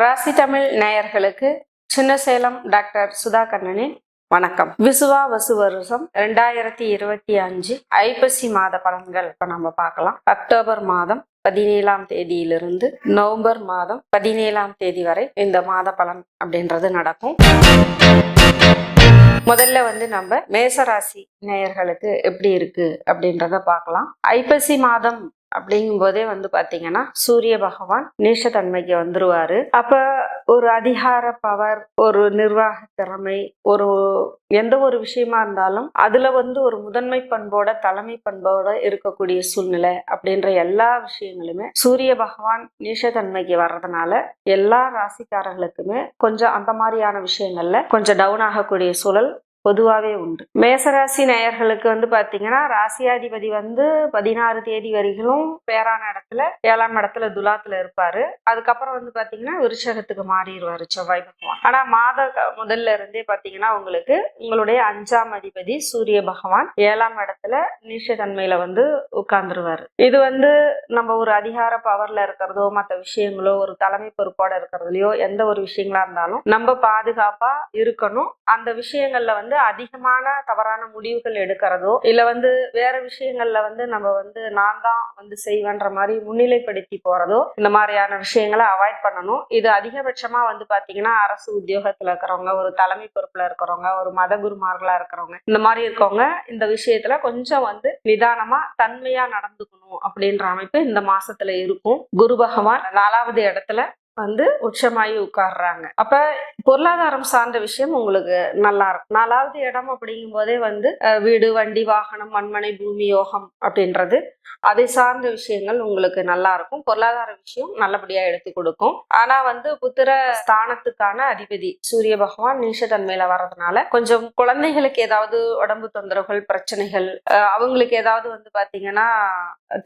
ராசி தமிழ் நேயர்களுக்கு சின்னசேலம் டாக்டர் சுதா கண்ணனின் வணக்கம். விசுவா வசு வருஷம் ரெண்டாயிரத்தி இருபத்தி அஞ்சு ஐப்பசி மாத பலன்கள் இப்ப நம்ம பார்க்கலாம். அக்டோபர் மாதம் பதினேழாம் தேதியிலிருந்து நவம்பர் மாதம் பதினேழாம் தேதி வரை இந்த மாத பலன் அப்படின்றது நடக்கும். முதல்ல வந்து நம்ம மேசராசி நேயர்களுக்கு எப்படி இருக்கு அப்படின்றத பார்க்கலாம். ஐப்பசி மாதம் அப்படிங்கும்போதே வந்து பார்த்தீங்கன்னா சூரிய பகவான் நீஷத்தன்மைக்கு வந்துருவாரு. அப்ப ஒரு அதிகார பவர் ஒரு நிர்வாக திறமை ஒரு எந்த ஒரு விஷயமா இருந்தாலும் அதுல வந்து ஒரு முதன்மை பண்போட தலைமை பண்போட இருக்கக்கூடிய சூழ்நிலை அப்படின்ற எல்லா விஷயங்களுமே சூரிய பகவான் நீஷத்தன்மைக்கு வர்றதுனால எல்லா ராசிக்காரர்களுக்குமே கொஞ்சம் அந்த மாதிரியான விஷயங்கள்ல கொஞ்சம் டவுன் ஆகக்கூடிய சூழல் பொதுவாகவே உண்டு. மேசராசி நேயர்களுக்கு வந்து பார்த்தீங்கன்னா ராசியாதிபதி வந்து பதினாறு தேதி வரைக்கும் பேரான இடத்துல ஏழாம் இடத்துல துலாத்துல இருப்பாரு. அதுக்கப்புறம் வந்து பார்த்தீங்கன்னா விருஷகத்துக்கு மாறிடுவார் செவ்வாய் பகவான். ஆனால் மாத முதல்ல இருந்தே பார்த்தீங்கன்னா உங்களுக்கு உங்களுடைய அஞ்சாம் அதிபதி சூரிய பகவான் ஏழாம் இடத்துல நீஷதன்மையில வந்து உட்கார்ந்துருவாரு. இது வந்து நம்ம ஒரு அதிகார பவர்ல இருக்கிறதோ மற்ற விஷயங்களோ ஒரு தலைமை பொறுப்போட இருக்கிறதுலையோ எந்த ஒரு விஷயங்களா இருந்தாலும் நம்ம பாதுகாப்பா இருக்கணும். அந்த விஷயங்கள்ல வந்து வந்து அதிகமான தவறான முடிவுகள் எடுக்கிறதோ இல்ல வந்து வேற விஷயங்கள்ல வந்து நம்ம வந்து நான் தான் வந்து செய்வேன்ற மாதிரி முன்னிலைப்படுத்தி போறதோ இந்த மாதிரியான விஷயங்களை அவாய்ட் பண்ணணும். இது அதிகபட்சமா வந்து பாத்தீங்கன்னா அரசு உத்தியோகத்துல இருக்கிறவங்க ஒரு தலைமை பொறுப்புல இருக்கிறவங்க ஒரு மத குருமார்களா இருக்கிறவங்க இந்த மாதிரி இருக்கவங்க இந்த விஷயத்துல கொஞ்சம் வந்து நிதானமா தன்மையா நடந்துக்கணும் அப்படின்ற அமைப்பு இந்த மாசத்துல இருக்கும். குரு பகவான் நாலாவது இடத்துல வந்து உச்சமாயி உட்கார்றாங்க. அப்ப பொருளாதாரம் சார்ந்த விஷயம் உங்களுக்கு நல்லா இருக்கும். நாலாவது இடம் அப்படிங்கும் போதே வந்து வீடு வண்டி வாகனம் மண்மனை பூமி யோகம் அப்படின்றது. அதை சார்ந்த விஷயங்கள் உங்களுக்கு நல்லா இருக்கும். பொருளாதார விஷயம் நல்லபடியா எடுத்து கொடுக்கும். ஆனா வந்து புத்திர ஸ்தானத்துக்கான அதிபதி சூரிய பகவான் நீஷத்தன்மையில வர்றதுனால கொஞ்சம் குழந்தைகளுக்கு ஏதாவது உடம்பு தொந்தரவுகள் பிரச்சனைகள் அவங்களுக்கு ஏதாவது வந்து பாத்தீங்கன்னா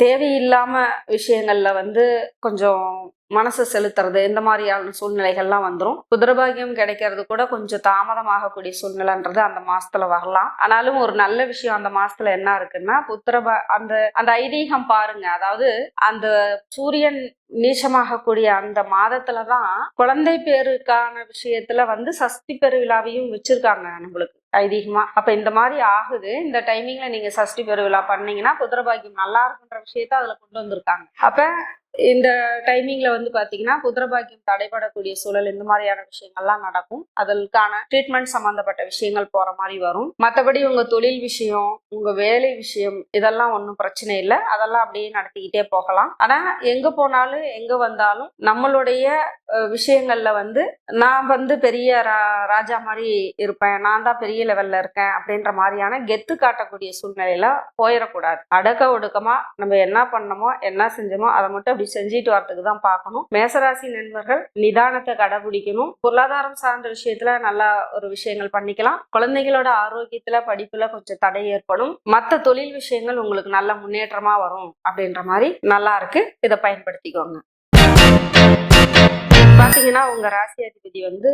தேவையில்லாம விஷயங்கள்ல வந்து கொஞ்சம் மனசு செலுத்துறது இந்த மாதிரியான சூழ்நிலைகள்லாம் வந்துடும் குதிரபாகியம் கிடைக்கிறது கூட கொஞ்சம் தாமதமாகக்கூடிய சூழ்நிலைன்றது அந்த மாசத்துல வரலாம். ஆனாலும் ஒரு நல்ல விஷயம் அந்த மாசத்துல என்ன இருக்குன்னா புத்திரபா அந்த அந்த ஐதீகம் பாருங்க. அதாவது அந்த சூரியன் நீச்சமாகக்கூடிய அந்த மாதத்துல தான் குழந்தை பேருக்கான விஷயத்துல வந்து சஷ்டி பெருவிழாவையும் வச்சிருக்காங்க நம்மளுக்கு ஐதீகமா. அப்ப இந்த மாதிரி ஆகுது. இந்த டைமிங்ல நீங்க சஷ்டி பெருவிழா பண்ணீங்கன்னா புத்திரபாகியம் நல்லா இருக்குன்ற விஷயத்த அதுல கொண்டு வந்திருக்காங்க. அப்ப இந்த டைமிங்ல வந்து பாத்தீங்கன்னா புத்திரபாக்கியம் தடைபடக்கூடிய சூழல் இந்த மாதிரியான விஷயங்கள்லாம் நடக்கும். அதற்கான ட்ரீட்மெண்ட் சம்பந்தப்பட்ட விஷயங்கள் போற மாதிரி வரும். மற்றபடி உங்க தொழில் விஷயம் உங்க வேலை விஷயம் இதெல்லாம் ஒன்றும் பிரச்சனை இல்லை. அதெல்லாம் அப்படியே நடத்திக்கிட்டே போகலாம். ஆனா எங்க போனாலும் எங்க வந்தாலும் நம்மளுடைய விஷயங்கள்ல வந்து நான் வந்து பெரிய ரா- ராஜா மாதிரி இருப்பேன். நான் தான் பெரிய லெவல்ல இருக்கேன் அப்படின்ற மாதிரியான கெத்து காட்டக்கூடிய சூழ்நிலையில போயிடக்கூடாது. அடக்க ஒடுக்கமா நம்ம என்ன பண்ணமோ என்ன செஞ்சோமோ அதை மட்டும் அப்படி செஞ்சுட்டு வரதுக்கு தான் பார்க்கணும். மேசராசி நண்பர்கள் நிதானத்தை கடைபிடிக்கணும். பொருளாதாரம் சார்ந்த விஷயத்துல நல்லா ஒரு விஷயங்கள் பண்ணிக்கலாம். குழந்தைகளோட ஆரோக்கியத்துல படிப்புல கொஞ்சம் தடை ஏற்படும். மற்ற தொழில் விஷயங்கள் உங்களுக்கு நல்ல முன்னேற்றமா வரும் அப்படின்ற மாதிரி நல்லா இருக்கு. இதை பயன்படுத்திக்கோங்க. பாத்தீங்கன்னா உங்க ராசி அதிபதி வந்து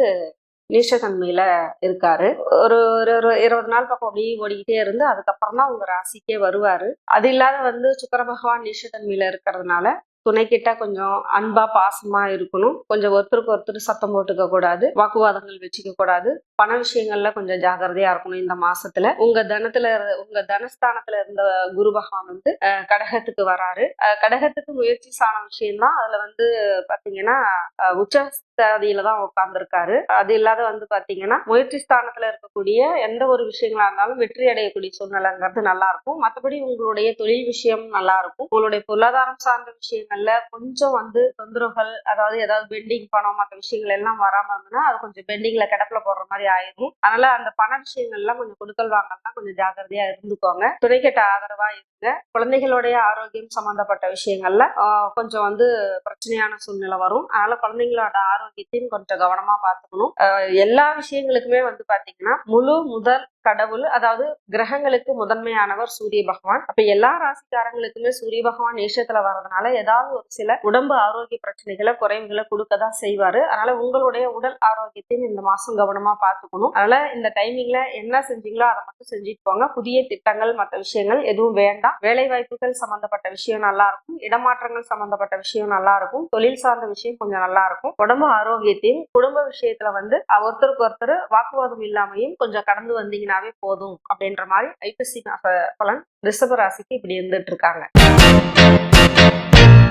நீஷத்தன்மையில இருக்காரு. ஒரு ஒரு ஒரு இருபது நாள் பக்கம் அப்படியே ஓடிக்கிட்டே இருந்து அதுக்கப்புறம் தான் உங்க ராசிக்கே வருவாரு. அது இல்லாத வந்து சுக்கர பகவான் நீஷத்தன்மையில இருக்கிறதுனால துணைக்கிட்ட கொஞ்சம் அன்பா பாசமா இருக்கணும். கொஞ்சம் ஒருத்தருக்கு ஒருத்தர் சத்தம் போட்டுக்க கூடாது. வாக்குவாதங்கள் வச்சுக்க கூடாது. பண விஷயங்கள்ல கொஞ்சம் ஜாக்கிரதையா இருக்கணும் இந்த மாசத்துல. உங்க தனத்துல உங்க தனஸ்தானத்துல இருந்த குரு பகவான் வந்து கடகத்துக்கு வராரு. கடகத்துக்கு முயற்சி சாண விஷயம் தான் அதுல வந்து பாத்தீங்கன்னா உச்ச உச்சஸ்தாதியில தான் உட்கார்ந்துருக்காரு. அது இல்லாத வந்து பாத்தீங்கன்னா முயற்சி ஸ்தானத்துல இருக்கக்கூடிய எந்த ஒரு விஷயங்களா இருந்தாலும் வெற்றி அடையக்கூடிய சூழ்நிலைங்கிறது நல்லா இருக்கும். மற்றபடி உங்களுடைய தொழில் விஷயம் நல்லா இருக்கும். உங்களுடைய பொருளாதாரம் சார்ந்த விஷயங்கள்ல கொஞ்சம் வந்து தொந்தரவுகள் அதாவது ஏதாவது பெண்டிங் பணம் மற்ற விஷயங்கள் எல்லாம் வராம இருந்ததுன்னா அது கொஞ்சம் பெண்டிங்ல கிடப்புல போடுற மாதிரி ஆயிடும் அதனால அந்த பண விஷயங்கள்லாம் கொஞ்சம் கொடுக்கல் வாங்கலாம் கொஞ்சம் ஜாக்கிரதையா இருந்துக்கோங்க. துணைக்கட்ட ஆதரவா இருங்க. குழந்தைகளுடைய ஆரோக்கியம் சம்பந்தப்பட்ட விஷயங்கள்ல கொஞ்சம் வந்து பிரச்சனையான சூழ்நிலை வரும். அதனால குழந்தைங்களோட ஆரோக்கியத்தையும் கொஞ்சம் கவனமா பார்த்துக்கணும். எல்லா விஷயங்களுக்குமே வந்து பாத்தீங்கன்னா முழு முதல் கடவுள் அதாவது கிரகங்களுக்கு முதன்மையானவர் சூரிய பகவான். அப்ப எல்லா ராசிக்காரங்களுக்குமே சூரிய பகவான் நேஷத்துல வர்றதுனால ஏதாவது ஒரு சில உடம்பு ஆரோக்கிய பிரச்சனைகளை குறைவுகளை கொடுக்கதான் செய்வாரு. அதனால உங்களுடைய உடல் ஆரோக்கியத்தையும் இந்த மாசம் கவனமா பார்த்துக்கணும். அதனால இந்த டைமிங்ல என்ன செஞ்சீங்களோ அதை மட்டும் செஞ்சுட்டு போங்க. புதிய திட்டங்கள் மற்ற விஷயங்கள் எதுவும் வேண்டாம். வேலை வாய்ப்புகள் சம்பந்தப்பட்ட விஷயம் நல்லா இருக்கும். இடமாற்றங்கள் சம்பந்தப்பட்ட விஷயம் நல்லா இருக்கும். தொழில் சார்ந்த விஷயம் கொஞ்சம் நல்லா இருக்கும். உடம்பு ஆரோக்கியத்தையும் குடும்ப விஷயத்துல வந்து ஒருத்தருக்கு ஒருத்தர் வாக்குவாதம் இல்லாமையும் கொஞ்சம் கடந்து வந்தீங்கன்னாவே போதும் அப்படின்ற மாதிரி ஐப்பசி மாச பலன் ரிஷப ராசிக்கு இப்படி இருந்துட்டு இருக்காங்க.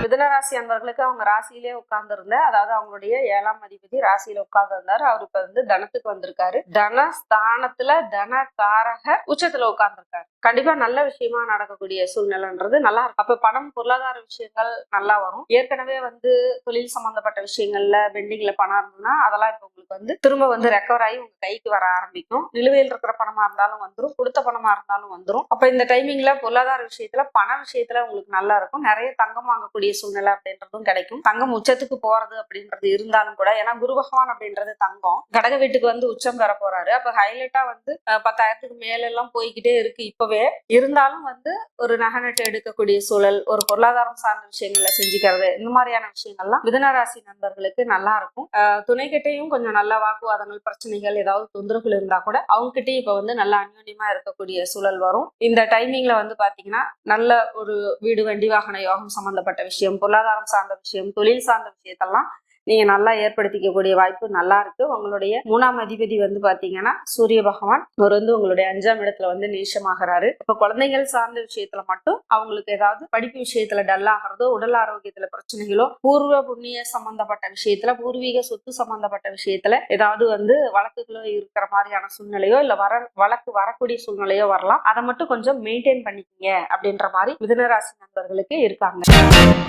மிதுன ராசி அன்பர்களுக்கு அவங்க ராசியிலே உட்கார்ந்து அதாவது அவங்களுடைய ஏழாம் அதிபதி ராசியில உட்கார்ந்துருந்தாரு. அவர் இப்ப வந்து தனத்துக்கு வந்திருக்காரு. தன ஸ்தானத்துல தன காரக உச்சத்துல உட்கார்ந்துருக்காரு. கண்டிப்பா நல்ல விஷயமா நடக்கக்கூடிய சூழ்நிலைன்றது நல்லா இருக்கும். அப்ப பணம் பொருளாதார விஷயங்கள் நல்லா வரும். ஏற்கனவே வந்து தொழில் சம்பந்தப்பட்ட விஷயங்கள்ல பெண்டிங்ல பணம் இருந்ததுன்னா அதெல்லாம் இப்ப உங்களுக்கு வந்து திரும்ப வந்து ரெக்கவர் ஆகி உங்க கைக்கு வர ஆரம்பிக்கும். நிலுவையில் இருக்கிற பணமா இருந்தாலும் வந்துடும் கொடுத்த பணமா இருந்தாலும் வந்துடும் அப்ப இந்த டைமிங்ல பொருளாதார விஷயத்துல பண விஷயத்துல உங்களுக்கு நல்லா இருக்கும். நிறைய தங்கம் வாங்கக்கூடிய சூழ்நிலை அப்படின்றதும் கிடைக்கும். தங்கம் உச்சத்துக்கு போறது அப்படின்றது இருந்தாலும் கூட ஏன்னா குரு பகவான் அப்படின்றது தங்கம். கடக வீட்டுக்கு வந்து உச்சம் பெற போறாரு. அப்ப ஹைலைட்டா வந்து பத்தாயிரத்துக்கு மேல எல்லாம் போய்கிட்டே இருக்கு இப்பவே. இருந்தாலும் வந்து ஒரு நகை நட்டு எடுக்கக்கூடிய சூழல் ஒரு பொருளாதாரம் சார்ந்த விஷயங்கள்ல செஞ்சுக்கிறது இந்த மாதிரியான விஷயங்கள்லாம் மிதனராசி நண்பர்களுக்கு நல்லா இருக்கும். அஹ், துணைக்கிட்டையும் கொஞ்சம் நல்ல வாக்குவாதங்கள் பிரச்சனைகள் ஏதாவது தொந்தரவுகள் இருந்தா கூட அவங்க கிட்டயும் இப்ப வந்து நல்ல அந்யோன்யமா இருக்கக்கூடிய சூழல் வரும். இந்த டைமிங்ல வந்து பாத்தீங்கன்னா நல்ல ஒரு வீடு வண்டி வாகன யோகம் சம்பந்தப்பட்ட விஷயம் விஷயம் பொருளாதாரம் சார்ந்த விஷயம் தொழில் சார்ந்த விஷயத்தெல்லாம் நீங்க நல்லா ஏற்படுத்திக்கக்கூடிய வாய்ப்பு நல்லா இருக்கு. உங்களுடைய மூணாம் அதிபதி வந்து பாத்தீங்கன்னா சூரிய பகவான். அவர் வந்து உங்களுடைய அஞ்சாம் இடத்துல வந்து நேசமாகிறாரு இப்ப குழந்தைகள் சார்ந்த விஷயத்துல மட்டும் அவங்களுக்கு ஏதாவது படிப்பு விஷயத்துல டல் ஆகிறதோ உடல் ஆரோக்கியத்துல பிரச்சனைகளோ பூர்வ புண்ணிய சம்பந்தப்பட்ட விஷயத்துல பூர்வீக சொத்து சம்பந்தப்பட்ட விஷயத்துல ஏதாவது வந்து வழக்குகளோ இருக்கிற மாதிரியான சூழ்நிலையோ இல்ல வர வழக்கு வரக்கூடிய சூழ்நிலையோ வரலாம். அதை மட்டும் கொஞ்சம் மெயின்டைன் பண்ணிக்கிங்க அப்படின்ற மாதிரி மிதனராசி நண்பர்களுக்கு இருக்காங்க.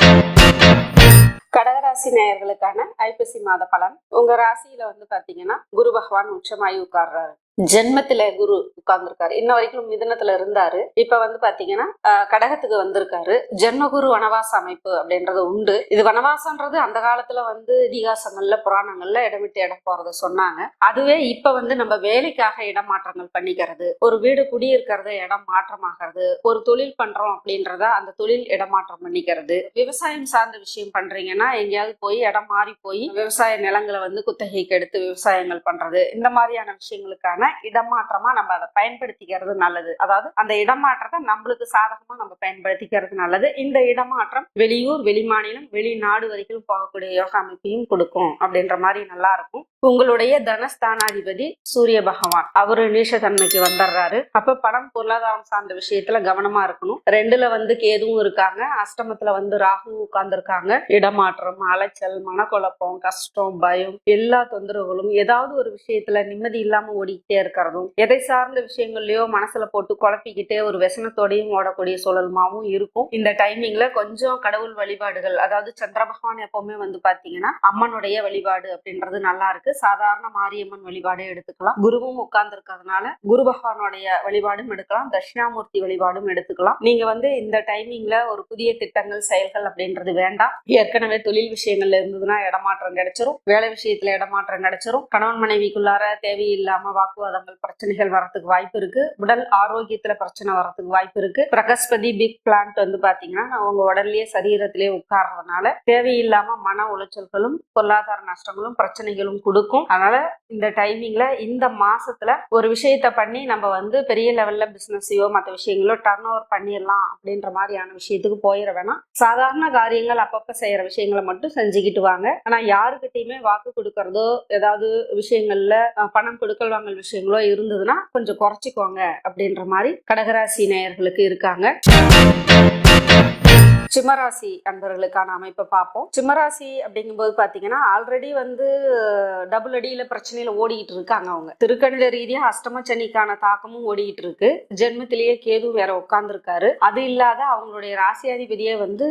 கடகராசி நேயர்களுக்கான ஐப்பசி மாத பலன். உங்க ராசியில வந்து பாத்தீங்கன்னா குரு பகவான் உச்சமாயி உட்கார்றாரு. ஜென்மத்தில குரு உட்கார்ந்துருக்காரு. இன்ன வரைக்கும் மிதனத்துல இருந்தாரு. இப்ப வந்து பாத்தீங்கன்னா கடகத்துக்கு வந்திருக்காரு. ஜென்மகுரு வனவாச அமைப்பு அப்படின்றது உண்டு. இது வனவாசம்ன்றது அந்த காலத்துல வந்து இதிகாசங்கள்ல புராணங்கள்ல இடம் விட்டு இடம் போறத சொன்னாங்க. அதுவே இப்ப வந்து நம்ம வேலைக்காக இடமாற்றங்கள் பண்ணிக்கிறது ஒரு வீடு குடியிருக்கிறத இடம் மாற்றமாகிறது ஒரு தொழில் பண்றோம் அப்படின்றத அந்த தொழில் இடமாற்றம் பண்ணிக்கிறது. விவசாயம் சார்ந்த விஷயம் பண்றீங்கன்னா எங்கேயாவது போய் இடம் மாறி போய் விவசாய நிலங்களை வந்து குத்தகைக்கு எடுத்து விவசாயங்கள் பண்றது இந்த மாதிரியான விஷயங்களுக்கான இடமாற்றமா நம்ம அதை பயன்படுத்திக்கிறது நல்லது. அதாவது அந்த இடமாற்றத்தை நம்மளுக்கு சாதகமா நம்ம பயன்படுத்திக்கிறது நல்லது. இந்த இடமாற்றம் வெளியூர் வெளிமாநிலம் வெளிநாடு வரைக்கும் போகக்கூடிய யோகா அமைப்பையும் கொடுக்கும் அப்படின்ற மாதிரி நல்லா இருக்கும். உங்களுடைய தனஸ்தானாதிபதி சூரிய பகவான். அவரு நீஷத்தன்மைக்கு வந்துடுறாரு அப்ப பணம் பொருளாதாரம் சார்ந்த விஷயத்துல கவனமா இருக்கணும். ரெண்டுல வந்து கேதுவும் இருக்காங்க. அஷ்டமத்துல வந்து ராகுவும் உட்கார்ந்துருக்காங்க. இடமாற்றம் அலைச்சல் மனக்குழப்பம் கஷ்டம் பயம் எல்லா தொந்தரவுகளும் ஏதாவது ஒரு விஷயத்துல நிம்மதி இல்லாம ஓடிக்கிட்டே ஓடிக்கிட்டே இருக்கிறதும் எதை சார்ந்த விஷயங்கள்லயோ மனசுல போட்டு குழப்பிக்கிட்டே ஒரு விசனத்தோடையும் ஓடக்கூடிய சூழலுமாவும் இருக்கும். இந்த டைமிங்ல கொஞ்சம் கடவுள் வழிபாடுகள் அதாவது சந்திர பகவான் எப்பவுமே வந்து பாத்தீங்கன்னா அம்மனுடைய வழிபாடு அப்படின்றது நல்லா இருக்கு. சாதாரண மாரியம்மன் வழிபாடே எடுத்துக்கலாம். குருவும் உட்கார்ந்து இருக்கிறதுனால குரு பகவானுடைய வழிபாடும் எடுக்கலாம். தட்சிணாமூர்த்தி வழிபாடும் எடுத்துக்கலாம். நீங்க வந்து இந்த டைமிங்ல ஒரு புதிய திட்டங்கள் செயல்கள் அப்படின்றது வேண்டாம். ஏற்கனவே தொழில் விஷயங்கள்ல இருந்ததுன்னா இடமாற்றம் கிடைச்சிரும். வேலை விஷயத்துல இடமாற்றம் கிடைச்சிரும். கணவன் மனைவிக்குள்ளார தேவையில்லாம வாக்கு வாக்குவாதங்கள் பிரச்சனைகள் வரத்துக்கு வாய்ப்பு இருக்கு. உடல் ஆரோக்கியத்துல பிரச்சனை வரத்துக்கு வாய்ப்பு இருக்கு. பிரகஸ்பதி பிக் பிளான்ட் வந்து பாத்தீங்கன்னா உங்க உடல்லயே சரீரத்திலேயே உட்கார்றதுனால தேவையில்லாம மன உளைச்சல்களும் பொருளாதார நஷ்டங்களும் பிரச்சனைகளும் கொடுக்கும். அதனால இந்த டைமிங்ல இந்த மாசத்துல ஒரு விஷயத்த பண்ணி நம்ம வந்து பெரிய லெவல்ல பிசினஸையோ மற்ற விஷயங்களோ டர்ன் ஓவர் பண்ணிடலாம் அப்படின்ற மாதிரியான விஷயத்துக்கு போயிட வேணாம். சாதாரண காரியங்கள் அப்பப்ப செய்யற விஷயங்களை மட்டும் செஞ்சுக்கிட்டு வாங்க. ஆனா யாருக்கிட்டையுமே வாக்கு கொடுக்கறதோ ஏதாவது விஷயங்கள்ல பணம் கொடுக்கல் வாங்கல் விஷயங்களோ இருந்ததுன்னா கொஞ்சம் குறைச்சிக்கோங்க அப்படின்ற மாதிரி கடகராசி நேயர்களுக்கு இருக்காங்க. சிம்மராசி அன்பர்களுக்கான அமைப்பை பார்ப்போம். சிம்மராசி அப்படிங்கும்போது பார்த்தீங்கன்னா ஆல்ரெடி வந்து டபுள் அடியில் பிரச்சனையில் ஓடிக்கிட்டு இருக்காங்க அவங்க. திருக்கணித ரீதியாக அஷ்டம சனிக்கான தாக்கமும் ஓடிக்கிட்டு இருக்கு. ஜென்மத்திலேயே கேது வேற உட்கார்ந்துருக்காரு. அது இல்லாத அவங்களுடைய ராசியாதிபதியே வந்து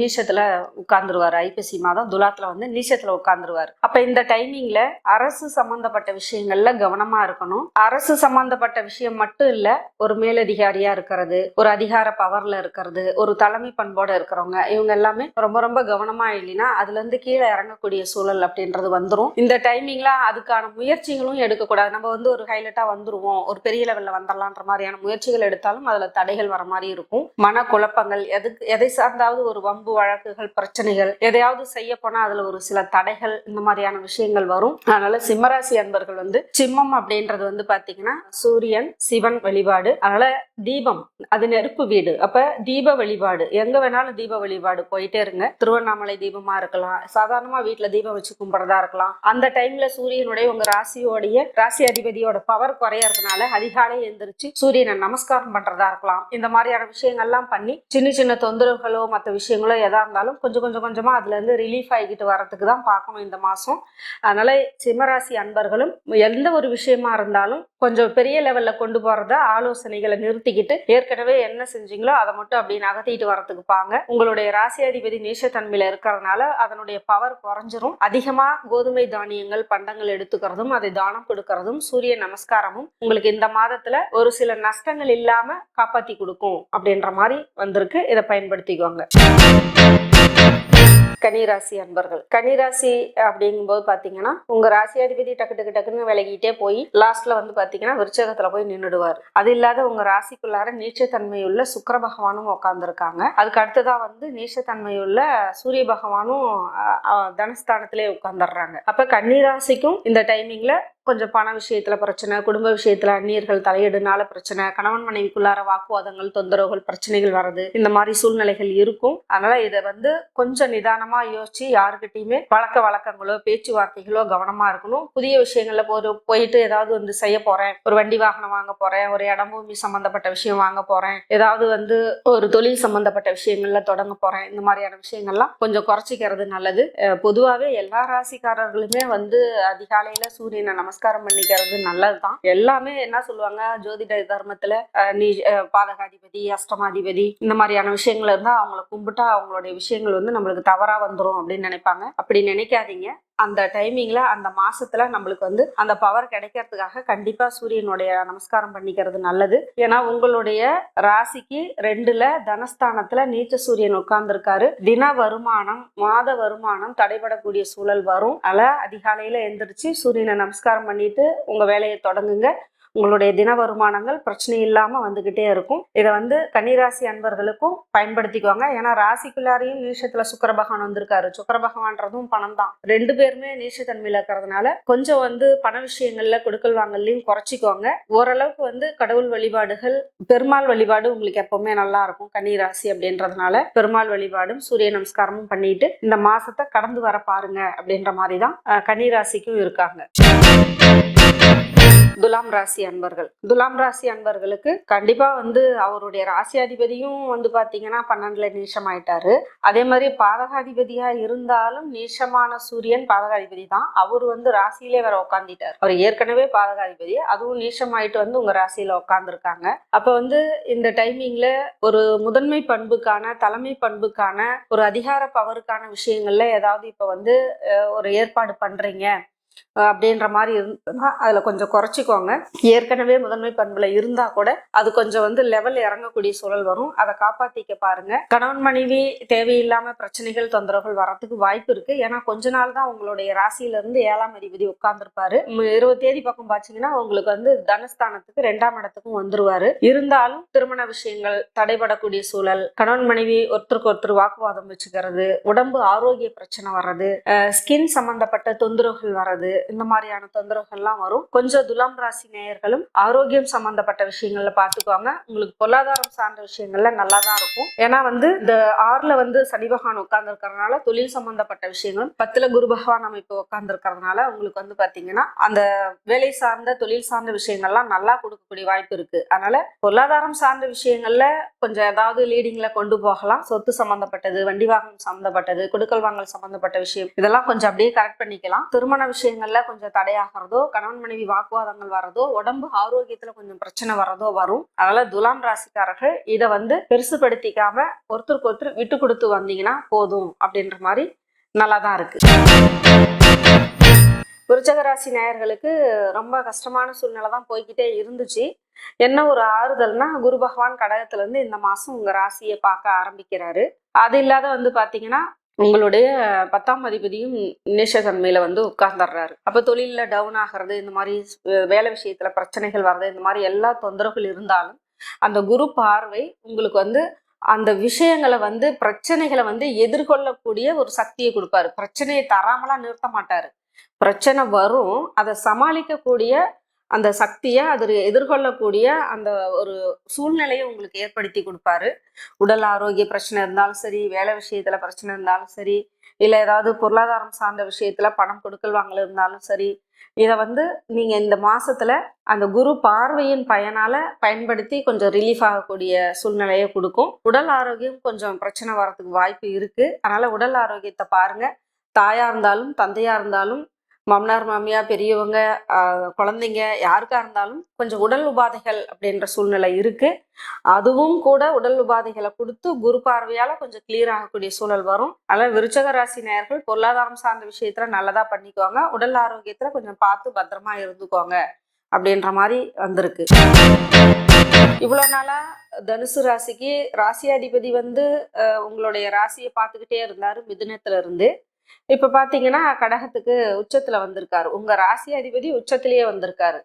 நீஷத்தில் உட்காந்துருவார் ஐப்பசி மாதம் துலாத்துல வந்து நீஷத்தில் உட்காந்துருவார் அப்போ இந்த டைமிங்கில் அரசு சம்பந்தப்பட்ட விஷயங்கள்ல கவனமாக இருக்கணும். அரசு சம்பந்தப்பட்ட விஷயம் மட்டும் இல்லை ஒரு மேலதிகாரியாக இருக்கிறது ஒரு அதிகார பவரில் இருக்கிறது ஒரு தலைமை பண்பு தொடர்போட இருக்கிறவங்க இவங்க எல்லாமே ரொம்ப ரொம்ப கவனமா இல்லைன்னா அதுல இருந்து கீழே இறங்கக்கூடிய சூழல் அப்படின்றது வந்துடும் இந்த டைமிங்ல அதுக்கான முயற்சிகளும் எடுக்கக்கூடாது. நம்ம வந்து ஒரு ஹைலைட்டா வந்துருவோம் ஒரு பெரிய லெவல்ல வந்துடலான்ற மாதிரியான முயற்சிகள் எடுத்தாலும் அதுல தடைகள் வர மாதிரி இருக்கும். மன குழப்பங்கள் எதுக்கு எதை சார்ந்தாவது ஒரு வம்பு வழக்குகள் பிரச்சனைகள் எதையாவது செய்ய போனா அதுல ஒரு சில தடைகள் இந்த மாதிரியான விஷயங்கள் வரும். அதனால சிம்மராசி அன்பர்கள் வந்து சிம்மம் அப்படின்றது வந்து பாத்தீங்கன்னா சூரியன் சிவன் வழிபாடு. அதனால தீபம் அது நெருப்பு வீடு. அப்ப தீப வழிபாடு. எங்க வேணாலும் தீப வழிபாடு போயிட்டே இருங்க. திருவண்ணாமலை தீபமா இருக்கலாம். சாதாரணமா வீட்டுல தீபம் வச்சு கும்பிடுறதா இருக்கலாம். அந்த டைம்ல சூரியனுடைய உங்க ராசியோடைய ராசி அதிபதியோட பவர் குறையறதுனால அதிகாலை எந்திரிச்சு சூரியனை நமஸ்காரம் பண்றதா இருக்கலாம். இந்த மாதிரியான விஷயங்கள்லாம் பண்ணி சின்ன சின்ன தொந்தரவுகளோ மற்ற விஷயங்களோ எதா இருந்தாலும் கொஞ்சம் கொஞ்சம் கொஞ்சமா அதுல இருந்து ரிலீஃப் ஆகிட்டு வரதுக்கு தான் பார்க்கணும் இந்த மாசம். அதனால சிம்மராசி அன்பர்களும் எந்த ஒரு விஷயமா இருந்தாலும் கொஞ்சம் பெரிய லெவல்ல கொண்டு போறத ஆலோசனைகளை நிறுத்திக்கிட்டு ஏற்கனவே என்ன செஞ்சீங்களோ அதை மட்டும் அப்படி நகர்த்திட்டு வரதுக்கு பாங்க உங்களுடைய ராசி அதிபதி நீசத்தன்மையில இருக்கிறதுனால அதனுடைய பவர் குறைஞ்சிரும். அதிகமா கோதுமை தானியங்கள் பண்டங்கள் எடுத்துக்கிறதும் அதை தானம் கொடுக்கறதும் சூரிய நமஸ்காரமும் உங்களுக்கு இந்த மாதத்துல ஒரு சில நஷ்டங்கள் இல்லாம காப்பாத்தி கொடுக்கும் அப்படின்ற மாதிரி வந்திருக்கு. இதை பயன்படுத்திக்கோங்க. கன்னிராசி அன்பர்கள். கன்னிராசி அப்படிங்கும்போது பாத்தீங்கன்னா உங்க ராசி அதிபதி டக்கு டக்கு டக்குன்னு விலகிட்டே போய் லாஸ்ட்ல வந்து பாத்தீங்கன்னா விருச்சகத்துல போய் நின்றுடுவார் அது இல்லாத உங்க ராசிக்குள்ளார நீச்சத்தன்மையுள்ள சுக்கிர பகவானும் உட்காந்துருக்காங்க அதுக்கு அடுத்ததா வந்து நீச்சத்தன்மையுள்ள சூரிய பகவானும் தனஸ்தானத்திலே உட்கார்ந்துடுறாங்க அப்ப கன்னிராசிக்கும் இந்த டைமிங்ல கொஞ்சம் பண விஷயத்துல பிரச்சனை குடும்ப விஷயத்துல அந்நியர்கள் தலையீடுனால பிரச்சனை கணவன் மனைவிக்குள்ளார வாக்குவாதங்கள் தொந்தரவுகள் பிரச்சனைகள் வர்றது இந்த மாதிரி சூழ்நிலைகள் இருக்கும். அதனால இதை வந்து கொஞ்சம் நிதானமா யோசிச்சு யாருக்கிட்டையுமே பழக்க வழக்கங்களோ பேச்சுவார்த்தைகளோ கவனமா இருக்கணும். புதிய விஷயங்கள்ல ஒரு போயிட்டு ஏதாவது வந்து செய்ய போறேன். ஒரு வண்டி வாகனம் வாங்க போறேன். ஒரு இடம் பூமி சம்பந்தப்பட்ட விஷயம் வாங்க போறேன். ஏதாவது வந்து ஒரு தொழில் சம்பந்தப்பட்ட விஷயங்கள்ல தொடங்க போறேன். இந்த மாதிரியான விஷயங்கள்லாம் கொஞ்சம் குறைச்சிக்கிறது நல்லது. பொதுவாகவே எல்லா ராசிக்காரர்களுமே வந்து அதிகாலையில சூரியனை நமஸ்காரம் பண்ணிக்கிறது நல்லதுதான். எல்லாமே என்ன சொல்லுவாங்க? ஜோதிட தர்மத்துல அஹ் நீ அஹ் பாதகாதிபதி அஷ்டமாதிபதி இந்த மாதிரியான விஷயங்கள் இருந்தா அவங்கள கும்பிட்டா அவங்களுடைய விஷயங்கள் வந்து நம்மளுக்கு தவறா வந்துரும் அப்படின்னு நினைப்பாங்க. அப்படி நினைக்காதீங்க. அந்த டைமிங்ல அந்த மாசத்துல நம்மளுக்கு வந்து அந்த பவர் கிடைக்கிறதுக்காக கண்டிப்பா சூரியனுடைய நமஸ்காரம் பண்ணிக்கிறது நல்லது. ஏன்னா உங்களுடைய ராசிக்கு ரெண்டுல தனஸ்தானத்துல நீச்ச சூரியன் உட்கார்ந்துருக்காரு. தின வருமானம் மாத வருமானம் தடைபடக்கூடிய சூழல் வரும். அதனால அதிகாலையில எந்திரிச்சு சூரியனை நமஸ்காரம் பண்ணிட்டு உங்க வேலையை தொடங்குங்க. உங்களுடைய தின வருமானங்கள் பிரச்சனை இல்லாமல் வந்துக்கிட்டே இருக்கும். இதை வந்து கன்னிராசி அன்பர்களுக்கும் பயன்படுத்திக்குவாங்க ஏன்னா ராசிக்குள்ளாரையும் நீஷத்தில் சுக்கர பகவான் வந்திருக்காரு. சுக்கர பகவான்றதும் பணம் தான். ரெண்டு பேருமே நீஷத்தன்மையில இருக்கிறதுனால கொஞ்சம் வந்து பண விஷயங்கள்ல கொடுக்கல் வாங்கல்லையும் குறைச்சிக்குவாங்க ஓரளவுக்கு வந்து கடவுள் வழிபாடுகள் பெருமாள் வழிபாடு உங்களுக்கு எப்பவுமே நல்லா இருக்கும். கன்னிராசி அப்படின்றதுனால பெருமாள் வழிபாடும் சூரிய நமஸ்காரமும் பண்ணிட்டு இந்த மாசத்தை கடந்து வர பாருங்க அப்படின்ற மாதிரி தான் கன்னிராசிக்கும் இருக்காங்க. துலாம் ராசி அன்பர்கள். துலாம் ராசி அன்பர்களுக்கு கண்டிப்பா வந்து அவருடைய ராசியாதிபதியும் வந்து பாத்தீங்கன்னா பன்னெண்டுல நீஷம் ஆயிட்டாரு அதே மாதிரி பாதகாதிபதியா இருந்தாலும் நீஷமான சூரியன் பாதகாதிபதி தான். அவர் வந்து ராசியிலே வேற உட்காந்துட்டார் அவர் ஏற்கனவே பாதகாதிபதி. அதுவும் நீஷம் ஆயிட்டு வந்து உங்க ராசியில உட்காந்துருக்காங்க அப்ப வந்து இந்த டைமிங்ல ஒரு முதன்மை பண்புக்கான தலைமை பண்புக்கான ஒரு அதிகார பவருக்கான விஷயங்கள்ல ஏதாவது இப்ப வந்து ஒரு ஏற்பாடு பண்றீங்க. அப்படின்ற மாதிரி இருந்ததுன்னா அதுல கொஞ்சம் குறைச்சிக்கோங்க. ஏற்கனவே முதன்மை பண்புல இருந்தா கூட அது கொஞ்சம் வந்து லெவல் இறங்கக்கூடிய சூழல் வரும். அதை காப்பாத்திக்க பாருங்க. கணவன் மனைவி தேவையில்லாம பிரச்சனைகள் தொந்தரவுகள் வரத்துக்கு வாய்ப்பு இருக்கு. ஏன்னா கொஞ்ச நாள் தான் உங்களுடைய ராசியில இருந்து ஏழாம் அதிபதி உட்கார்ந்துருப்பாரு. இருபது தேதி பக்கம் பார்த்தீங்கன்னா உங்களுக்கு வந்து தனஸ்தானத்துக்கு ரெண்டாம் இடத்துக்கும் வந்துருவாரு. இருந்தாலும் திருமண விஷயங்கள் தடைபடக்கூடிய சூழல் கணவன் மனைவி ஒருத்தருக்கு ஒருத்தர் வாக்குவாதம் வச்சுக்கிறது உடம்பு ஆரோக்கிய பிரச்சனை வர்றது ஸ்கின் சம்பந்தப்பட்ட தொந்தரவுகள் வர்றது இந்த மாதிரியான தொந்தரவுகள்லாம் வரும். கொஞ்சம் துலாம் ராசி நேயர்களும் ஆரோக்கியம் சம்பந்தப்பட்ட விஷயங்கள்ல பாத்துக்குவாங்க உங்களுக்கு பொருளாதாரம் சார்ந்த விஷயங்கள்ல நல்லா தான் இருக்கும். ஏன்னா வந்து இந்த ஆறுல வந்து சனி பகவான் உட்கார்ந்து இருக்கிறதுனால தொழில் சம்பந்தப்பட்ட விஷயங்களும் பத்துல குரு பகவான் அமைப்பு உட்கார்ந்து இருக்கிறதுனால உங்களுக்கு வந்து பாத்தீங்கன்னா அந்த வேலை சார்ந்த தொழில் சார்ந்த விஷயங்கள்லாம் நல்லா கொடுக்கக்கூடிய வாய்ப்பு இருக்கு. அதனால பொருளாதாரம் சார்ந்த விஷயங்கள்ல கொஞ்சம் ஏதாவது லீடிங்ல கொண்டு போகலாம். சொத்து சம்பந்தப்பட்டது வண்டி வாகனம் சம்பந்தப்பட்டது கொடுக்கல் வாங்கல் சம்பந்தப்பட்ட விஷயம் இதெல்லாம் கொஞ்சம் அப்படியே கரெக்ட் பண்ணிக்கலாம். திருமண விஷயங்கள்ல கொஞ்சம் தடையாகிறதோ கணவன் மனைவி வாக்குவாதங்கள் வர்றதோ உடம்பு ஆரோக்கியத்துல கொஞ்சம் பிரச்சனை வர்றதோ வரும். அதனால துலாம் ராசிக்காரர்கள் இதை வந்து பெருசுபடுத்திக்காம ஒருத்தருக்கு ஒருத்தர் விட்டு கொடுத்து வந்தீங்கன்னா போதும் அப்படின்ற மாதிரி நல்லா தான் இருக்கு விருச்சகராசி நேயர்களுக்கு ரொம்ப கஷ்டமான சூழ்நிலை தான் போய்கிட்டே இருந்துச்சு. என்ன ஒரு ஆறுதல்னா குரு பகவான் கடகத்துல இருந்து இந்த மாசம் உங்க ராசியை பார்க்க ஆரம்பிக்கிறாரு. அது இல்லாத வந்து பாத்தீங்கன்னா உங்களுடைய பத்தாம் அதிபதியும் நிஷதன்மையில வந்து உட்கார்ந்துடுறாரு. அப்போ தொழிலில் டவுன் ஆகிறது இந்த மாதிரி வேலை விஷயத்தில் பிரச்சனைகள் வர்றது இந்த மாதிரி எல்லா தொந்தரவுகள் இருந்தாலும் அந்த குரு பார்வை உங்களுக்கு வந்து அந்த விஷயங்களை வந்து பிரச்சனைகளை வந்து எதிர்கொள்ளக்கூடிய ஒரு சக்தியை கொடுப்பாரு. பிரச்சனையை தராமலாம் நிறுத்த மாட்டாரு. பிரச்சனை வரும் அதை சமாளிக்கக்கூடிய அந்த சக்தியை அது எதிர்கொள்ளக்கூடிய அந்த ஒரு சூழ்நிலையை உங்களுக்கு ஏற்படுத்தி கொடுப்பாரு. உடல் ஆரோக்கிய பிரச்சனை இருந்தாலும் சரி வேலை விஷயத்துல பிரச்சனை இருந்தாலும் சரி இல்லை ஏதாவது பொருளாதாரம் சார்ந்த விஷயத்துல பணம் கொடுக்கல் வாங்கல இருந்தாலும் சரி இதை வந்து நீங்க இந்த மாசத்துல அந்த குரு பார்வையின் பயனால பயன்படுத்தி கொஞ்சம் ரிலீஃப் ஆகக்கூடிய சூழ்நிலையை கொடுக்கும். உடல் ஆரோக்கியம் கொஞ்சம் பிரச்சனை வர்றதுக்கு வாய்ப்பு இருக்கு. அதனால உடல் ஆரோக்கியத்தை பாருங்க. தாயா இருந்தாலும் தந்தையா இருந்தாலும் மாமனார் மாமியா பெரியவங்க குழந்தைங்க யாருக்காக இருந்தாலும் கொஞ்சம் உடல் உபாதைகள் அப்படின்ற சூழ்நிலை இருக்கு. அதுவும் கூட உடல் உபாதைகளை கொடுத்து குரு பார்வையால் கொஞ்சம் கிளியர் ஆகக்கூடிய சூழல் வரும். அதனால் விருச்சக ராசி நேயர்கள் பொருளாதாரம் சார்ந்த விஷயத்துல நல்லதாக பண்ணிக்குவாங்க உடல் ஆரோக்கியத்தில் கொஞ்சம் பார்த்து பத்திரமா இருந்துக்கோங்க அப்படின்ற மாதிரி வந்திருக்கு. இவ்வளோ நாளாக தனுசு ராசிக்கு ராசியாதிபதி வந்து உங்களுடைய ராசியை பார்த்துக்கிட்டே இருந்தாரு மிதுனத்துல இருந்து. இப்ப பாத்தீங்கன்னா கடகத்துக்கு உச்சத்துல வந்திருக்காரு. உங்க ராசி அதிபதி உச்சத்திலேயே வந்திருக்காரு.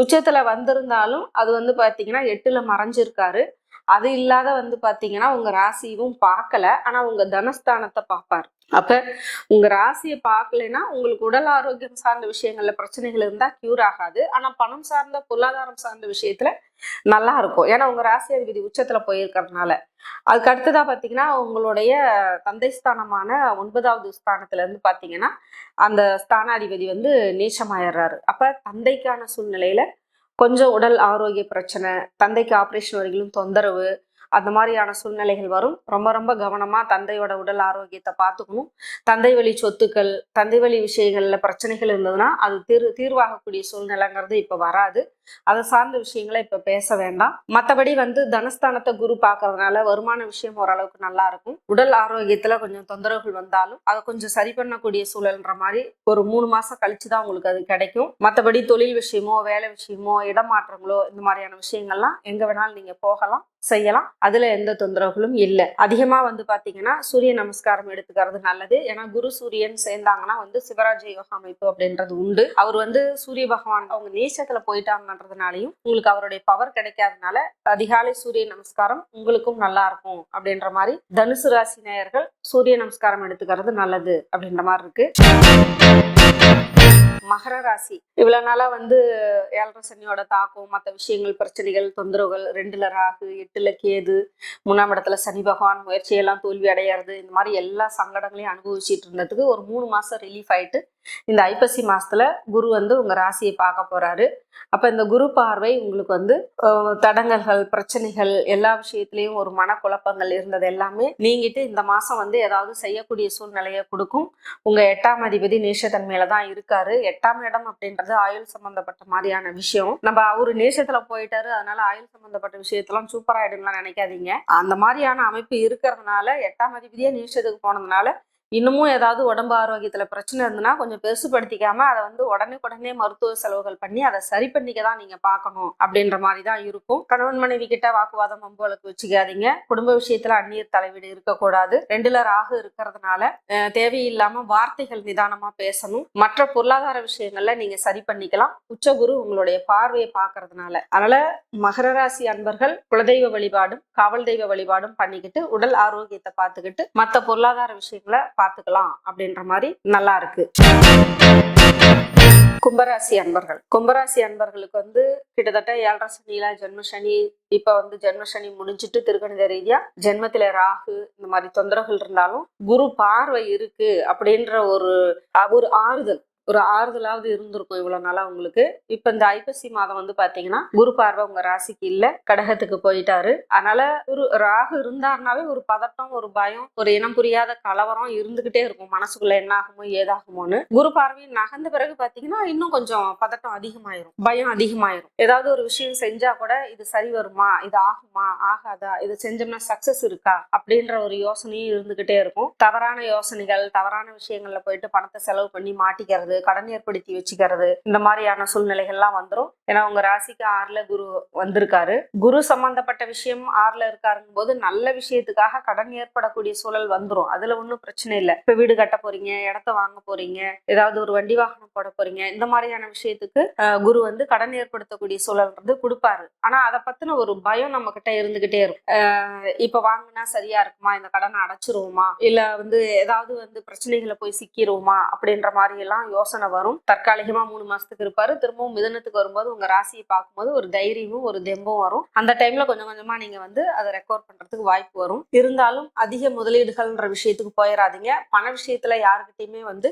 உச்சத்துல வந்திருந்தாலும் அது வந்து பாத்தீங்கன்னா எட்டுல மறைஞ்சிருக்காரு. அது இல்லாத வந்து பாத்தீங்கன்னா உங்க ராசியும் பார்க்கல. ஆனா உங்க தனஸ்தானத்தை பார்ப்பார். அப்போ உங்கள் ராசியை பார்க்கலைன்னா உங்களுக்கு உடல் ஆரோக்கியம் சார்ந்த விஷயங்களில் பிரச்சனைகள் இருந்தால் க்யூர் ஆகாது. ஆனால் பணம் சார்ந்த பொருளாதாரம் சார்ந்த விஷயத்தில் நல்லா இருக்கும். ஏன்னா உங்கள் ராசி அதிபதி உச்சத்தில் போயிருக்கறதுனால. அதுக்கு பார்த்தீங்கன்னா உங்களுடைய தந்தை ஸ்தானமான ஒன்பதாவது ஸ்தானத்துலேருந்து இருந்து அந்த ஸ்தானாதிபதி வந்து நீச்சமாயிடுறாரு அப்போ தந்தைக்கான சூழ்நிலையில் கொஞ்சம் உடல் ஆரோக்கிய பிரச்சனை தந்தைக்கு ஆப்ரேஷன் வரைக்கும் தொந்தரவு அந்த மாதிரியான சூழ்நிலைகள் வரும். ரொம்ப ரொம்ப கவனமாக தந்தையோட உடல் ஆரோக்கியத்தை பார்த்துக்கணும். தந்தை வழி சொத்துக்கள் தந்தை வழி விஷயங்களில் பிரச்சனைகள் இருந்ததுன்னா அது தீர் தீர்வாகக்கூடிய சூழ்நிலைங்கிறது இப்போ வராது. அதை சார்ந்த விஷயங்களை இப்ப பேச வேண்டாம். மற்றபடி வந்து தனஸ்தானத்தை குரு பார்க்கறதுனால வருமான விஷயம் ஓரளவுக்கு நல்லா இருக்கும். உடல் ஆரோக்கியத்துல கொஞ்சம் தொந்தரவுகள் வந்தாலும் அதை கொஞ்சம் சரி பண்ணக்கூடிய சூழல்ன்ற மாதிரி ஒரு மூணு மாசம் கழிச்சு தான் உங்களுக்கு அது கிடைக்கும். மற்றபடி தொழில் விஷயமோ வேலை விஷயமோ இடமாற்றங்களோ இந்த மாதிரியான விஷயங்கள்லாம் எங்க வேணாலும் நீங்க போகலாம் செய்யலாம். அதுல எந்த தொந்தரவுகளும் இல்லை. அதிகமா வந்து பாத்தீங்கன்னா சூரிய நமஸ்காரம் எடுத்துக்கிறது நல்லது. ஏன்னா குரு சூரியன் சேர்ந்தாங்கன்னா வந்து சிவராஜ யோகா அமைப்பு அப்படின்றது உண்டு. அவர் வந்து சூரிய பகவான் அவங்க நேசத்துல பண்ணுறதுனாலையும் உங்களுக்கு அவருடைய பவர் கிடைக்காதனால அதிகாலை சூரிய நமஸ்காரம் உங்களுக்கும் நல்லா இருக்கும் அப்படின்ற மாதிரி தனுசு ராசி நேயர்கள் சூரிய நமஸ்காரம் எடுத்துக்கிறது நல்லது அப்படின்ற மாதிரி இருக்கு. மகர ராசி. இவ்வளவு நாளா வந்து ஏழரை சனியோட தாக்கம் மற்ற விஷயங்கள் பிரச்சனைகள் தொந்தரவுகள் ரெண்டுல ராகு எட்டுல கேது மூணாம் இடத்துல சனி பகவான் முயற்சியெல்லாம் தோல்வி அடையிறது இந்த மாதிரி எல்லா சங்கடங்களையும் அனுபவிச்சுட்டு இருந்ததுக்கு ஒரு மூணு மாசம் ரிலீஃப் ஆயிட்டு இந்த ஐப்பசி மாசத்துல குரு வந்து உங்க ராசியை பார்க்க போறாரு. அப்ப இந்த குரு பார்வை உங்களுக்கு வந்து தடங்கல்கள் பிரச்சனைகள் எல்லா விஷயத்துலேயும் ஒரு மனக்குழப்பங்கள் இருந்தது எல்லாமே நீங்கிட்டு இந்த மாசம் வந்து ஏதாவது செய்யக்கூடிய சூழ்நிலையை கொடுக்கும். உங்க எட்டாம் அதிபதி நேஷத்தன்மையில தான் இருக்காரு. எட்டாம் இடம் அப்படின்றது ஆயுள் சம்பந்தப்பட்ட மாதிரியான விஷயம். நம்ம அவர் நேஷத்துல போயிட்டாரு அதனால ஆயுள் சம்பந்தப்பட்ட விஷயத்தெல்லாம் சூப்பராகிடும்லாம் நினைக்காதீங்க. அந்த மாதிரியான அமைப்பு இருக்கிறதுனால எட்டாம் அதிபதியே நேஷத்துக்கு போனதுனால இன்னமும் ஏதாவது உடம்பு ஆரோக்கியத்தில் பிரச்சனை இருந்ததுன்னா கொஞ்சம் பெருசுபடுத்திக்காமல் அதை வந்து உடனே உடனே மருத்துவ செலவுகள் பண்ணி அதை சரி பண்ணிக்க தான் நீங்கள் பார்க்கணும் அப்படின்ற மாதிரி தான் இருக்கும். கணவன் மனைவி கிட்ட வாக்குவாதம் வம்புகளுக்கு வச்சுக்காதீங்க. குடும்ப விஷயத்தில் அந்நியர் தலைவீடு இருக்கக்கூடாது. ரெண்டுல ராகு இருக்கிறதுனால தேவையில்லாமல் வார்த்தைகள் நிதானமாக பேசணும். மற்ற பொருளாதார விஷயங்கள்ல நீங்கள் சரி பண்ணிக்கலாம். உச்சகுரு உங்களுடைய பார்வையை பார்க்கறதுனால. அதனால மகர ராசி அன்பர்கள் குலதெய்வ வழிபாடும் காவல் தெய்வ வழிபாடும் பண்ணிக்கிட்டு உடல் ஆரோக்கியத்தை பார்த்துக்கிட்டு மற்ற பொருளாதார விஷயங்களை பார்த்துக்கலாம் அப்படின்ற மாதிரி நல்லா இருக்கு. கும்பராசி அன்பர்கள். கும்பராசி அன்பர்களுக்கு வந்து கிட்டத்தட்ட ஏழரை சனியில ஜென்ம சனி இப்ப வந்து ஜென்ம சனி முடிஞ்சிட்டு திருக்கணித ரீதியா ஜென்மத்தில ராகு இந்த மாதிரி தொந்தரவுகள் இருந்தாலும் குரு பார்வை இருக்கு அப்படின்ற ஒரு ஒரு ஆறுதல். ஒரு ஆறுதலாவது இருந்திருக்கும் இவ்வளோ நாளாக உங்களுக்கு. இப்போ இந்த ஐப்பசி மாதம் வந்து பார்த்தீங்கன்னா குரு பார்வை உங்கள் ராசிக்கு இல்லை கடகத்துக்கு போயிட்டாரு. அதனால ஒரு ராகு இருந்தாருனாவே ஒரு பதட்டம் ஒரு பயம் ஒரு இனம் புரியாத கலவரம் இருந்துகிட்டே இருக்கும். மனசுக்குள்ள என்ன ஆகுமோ ஏதாகுமோன்னு. குரு பார்வையை நகர்ந்த பிறகு பார்த்தீங்கன்னா இன்னும் கொஞ்சம் பதட்டம் அதிகமாயிரும். பயம் அதிகமாயிரும். ஏதாவது ஒரு விஷயம் செஞ்சா கூட இது சரி வருமா இது ஆகுமா ஆகாதா இது செஞ்சோம்னா சக்சஸ் இருக்கா அப்படின்ற ஒரு யோசனையும் இருந்துகிட்டே இருக்கும். தவறான யோசனைகள் தவறான விஷயங்கள்ல போயிட்டு பணத்தை செலவு பண்ணி மாட்டிக்கிறது கடன் ஏற்படுத்தி வச்சுக்கிறது இந்த மாதிரியான சூழ்நிலைகள்லாம் வந்துடும் ஏன்னா உங்க ராசிக்கு ஆறுல குரு வந்திருக்காரு. குரு சம்பந்தப்பட்ட விஷயம் ஆறுல இருக்காருங்கும் போது நல்ல விஷயத்துக்காக கடன் ஏற்படக்கூடிய சூழல் வந்துடும் அதுல ஒன்றும் பிரச்சனை இல்லை. இப்ப வீடு கட்ட போறீங்க இடத்த வாங்க போறீங்க ஏதாவது ஒரு வண்டி வாகனம் போட போறீங்க இந்த மாதிரியான விஷயத்துக்கு குரு வந்து கடன் ஏற்படுத்தக்கூடிய சூழல் வந்து கொடுப்பாரு. ஆனா அதை பத்தின ஒரு பயம் நம்ம கிட்ட இருந்துகிட்டே இருக்கும். இப்ப வாங்கினா சரியா இருக்குமா? இந்த கடனை அடைச்சிருவோமா? இல்ல வந்து ஏதாவது வந்து பிரச்சனைகளை போய் சிக்கிருவோமா? அப்படின்ற மாதிரி எல்லாம் யோசனை வரும். தற்காலிகமா மூணு மாசத்துக்கு இருப்பாரு. திரும்பவும் மிதனத்துக்கு வரும்போது உங்க ராசியை பார்க்கும்போது ஒரு தைரியமும் ஒரு தெம்பும் வரும். அந்த டைம்ல கொஞ்சம் கொஞ்சமா நீங்க வந்து அதை ரெக்கவர் பண்றதுக்கு வாய்ப்பு வரும். இருந்தாலும் அதிக முதலீடுகள்ன்ற விஷயத்துக்கு போயிடாதீங்க பண விஷயத்துல யாருக்கிட்டையுமே வந்து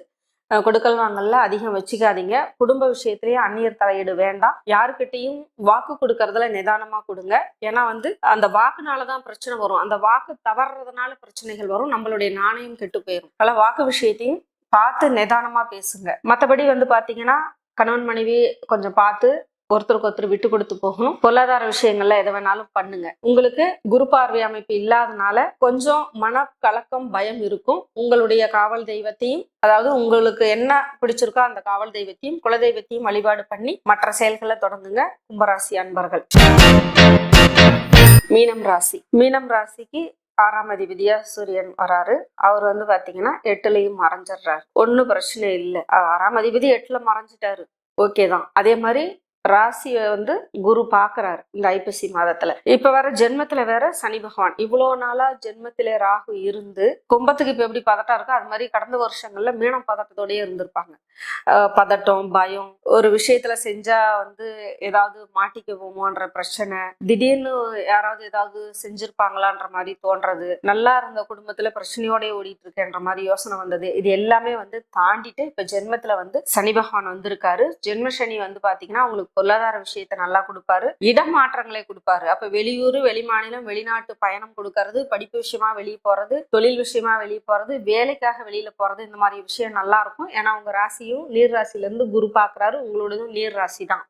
கொடுக்கல் வாங்கல்ல அதிகம் வச்சுக்காதீங்க. குடும்ப விஷயத்திலேயே அந்நியர் தலையீடு வேண்டாம். யாருக்கிட்டையும் வாக்கு கொடுக்கறதுல நிதானமா கொடுங்க. ஏன்னா வந்து அந்த வாக்குனாலதான் பிரச்சனை வரும். அந்த வாக்கு தவறுறதுனால பிரச்சனைகள் வரும். நம்மளுடைய நாணயம் கெட்டு போயிடும் அதனால வாக்கு விஷயத்தையும் பார்த்து நிதானமா பேசுங்க. மற்றபடி வந்து பாத்தீங்கன்னா கணவன் மனைவி கொஞ்சம் பார்த்து ஒருத்தருக்கு ஒருத்தர் விட்டு கொடுத்து போகணும். பொருளாதார விஷயங்கள்ல எதை வேணாலும் பண்ணுங்க. உங்களுக்கு குரு பார்வை அமைப்பு இல்லாதனால கொஞ்சம் மன கலக்கம் பயம் இருக்கும். உங்களுடைய காவல் தெய்வத்தையும் அதாவது உங்களுக்கு என்ன பிடிச்சிருக்கோ அந்த காவல் தெய்வத்தையும் குலதெய்வத்தையும் வழிபாடு பண்ணி மற்ற செயல்களை தொடங்குங்க. கும்பராசி அன்பர்கள். மீனம் ராசி. மீனம் ராசிக்கு ஆறாம் அதிபதியா சூரியன் வராரு. அவர் வந்து பாத்தீங்கன்னா எட்டுலையும் மறைஞ்சிடுறாரு. ஒன்றும் பிரச்சனை இல்லை. ஆறாம் அதிபதி எட்டுல மறைஞ்சிட்டாரு. ஓகே தான். அதே மாதிரி ராசியை வந்து குரு பார்க்குறாரு இந்த ஐப்பசி மாதத்துல. இப்போ வேற ஜென்மத்துல வேற சனி பகவான். இவ்வளோ நாளா ஜென்மத்திலே ராகு இருந்து கும்பத்துக்கு இப்போ எப்படி பதட்டம் இருக்கோ அது மாதிரி கடந்த வருஷங்கள்ல மீனம் பதட்டத்தோடயே இருந்திருப்பாங்க. பதட்டம் பயம் ஒரு விஷயத்துல செஞ்சா வந்து ஏதாவது மாட்டிக்குவோமோன்ற பிரச்சனை திடீர்னு யாராவது ஏதாவது செஞ்சிருப்பாங்களான்ற மாதிரி தோன்றது நல்லா இருந்த குடும்பத்துல பிரச்சனையோடய ஓடிட்டு இருக்கேன்ற மாதிரி யோசனை வந்தது. இது எல்லாமே வந்து தாண்டிட்டு இப்போ ஜென்மத்துல வந்து சனி பகவான் வந்திருக்காரு. ஜென்ம சனி வந்து பாத்தீங்கன்னா உங்களுக்கு பொருளாதார விஷயத்த நல்லா கொடுப்பாரு. இடமாற்றங்களை கொடுப்பாரு. அப்ப வெளியூர் வெளிமாநிலம் வெளிநாட்டு பயணம் கொடுக்கறது படிப்பு விஷயமா வெளியே போறது தொழில் விஷயமா வெளியே போறது வேலைக்காக வெளியில போறது இந்த மாதிரி விஷயம் நல்லா இருக்கும். ஏன்னா உங்க ராசியும் நீர் ராசில இருந்து குரு பாக்குறாரு. உங்களோடதும் நீர் ராசி தான்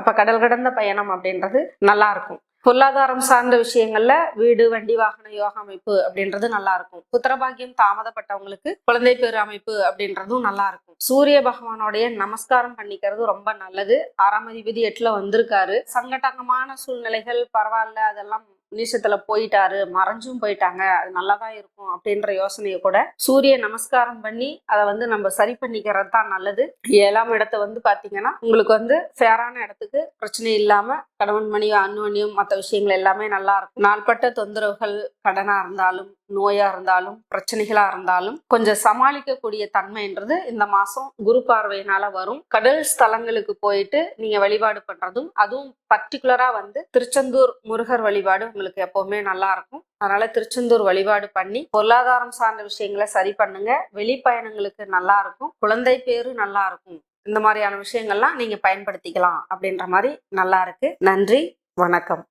அப்ப கடல் கடந்த பயணம் அப்படின்றது நல்லா இருக்கும். பொருளாதாரம் சார்ந்த விஷயங்கள்ல வீடு வண்டி வாகன யோக அமைப்பு அப்படின்றது நல்லா இருக்கும் புத்திரபாகியம் தாமதப்பட்டவங்களுக்கு குழந்தை பேரு அமைப்பு அப்படின்றதும் நல்லா இருக்கும் சூரிய பகவானோடைய நமஸ்காரம் பண்ணிக்கிறது ரொம்ப நல்லது. ஆறாம் அதிபதி எட்டுல வந்திருக்காரு. சங்கடகமான சூழ்நிலைகள் பரவாயில்ல அதெல்லாம் நீசத்துல போயிட்டாரு மறைஞ்சும் போயிட்டாங்க அது நல்லாதான் இருக்கும் அப்படின்ற யோசனையை கூட சூரிய நமஸ்காரம் பண்ணி அதை வந்து நம்ம சரி பண்ணிக்கிறது தான் நல்லது. ஏழாம் இடத்த வந்து பாத்தீங்கன்னா உங்களுக்கு வந்து ஃபேரான இடத்துக்கு பிரச்சனை இல்லாம கணவன் மணி அந்யோன்யம் மற்ற விஷயங்கள் எல்லாமே நல்லா இருக்கும். நாள்பட்ட தொந்தரவுகள் கடனா இருந்தாலும் நோயா இருந்தாலும் பிரச்சனைகளா இருந்தாலும் கொஞ்சம் சமாளிக்கக்கூடிய தன்மைன்றது இந்த மாசம் குரு பார்வையினால வரும். கடல் ஸ்தலங்களுக்கு போயிட்டு நீங்க வழிபாடு பண்றதும் அதுவும் பர்டிகுலராக வந்து திருச்செந்தூர் முருகர் வழிபாடு உங்களுக்கு எப்போவுமே நல்லா இருக்கும். அதனால திருச்செந்தூர் வழிபாடு பண்ணி பொருளாதாரம் சார்ந்த விஷயங்களை சரி பண்ணுங்க. வெளிப்பயணங்களுக்கு நல்லா இருக்கும். குழந்தை பேரு நல்லா இருக்கும். இந்த மாதிரியான விஷயங்கள்லாம் நீங்க பயன்படுத்திக்கலாம் அப்படின்ற மாதிரி நல்லா இருக்கு. நன்றி. வணக்கம்.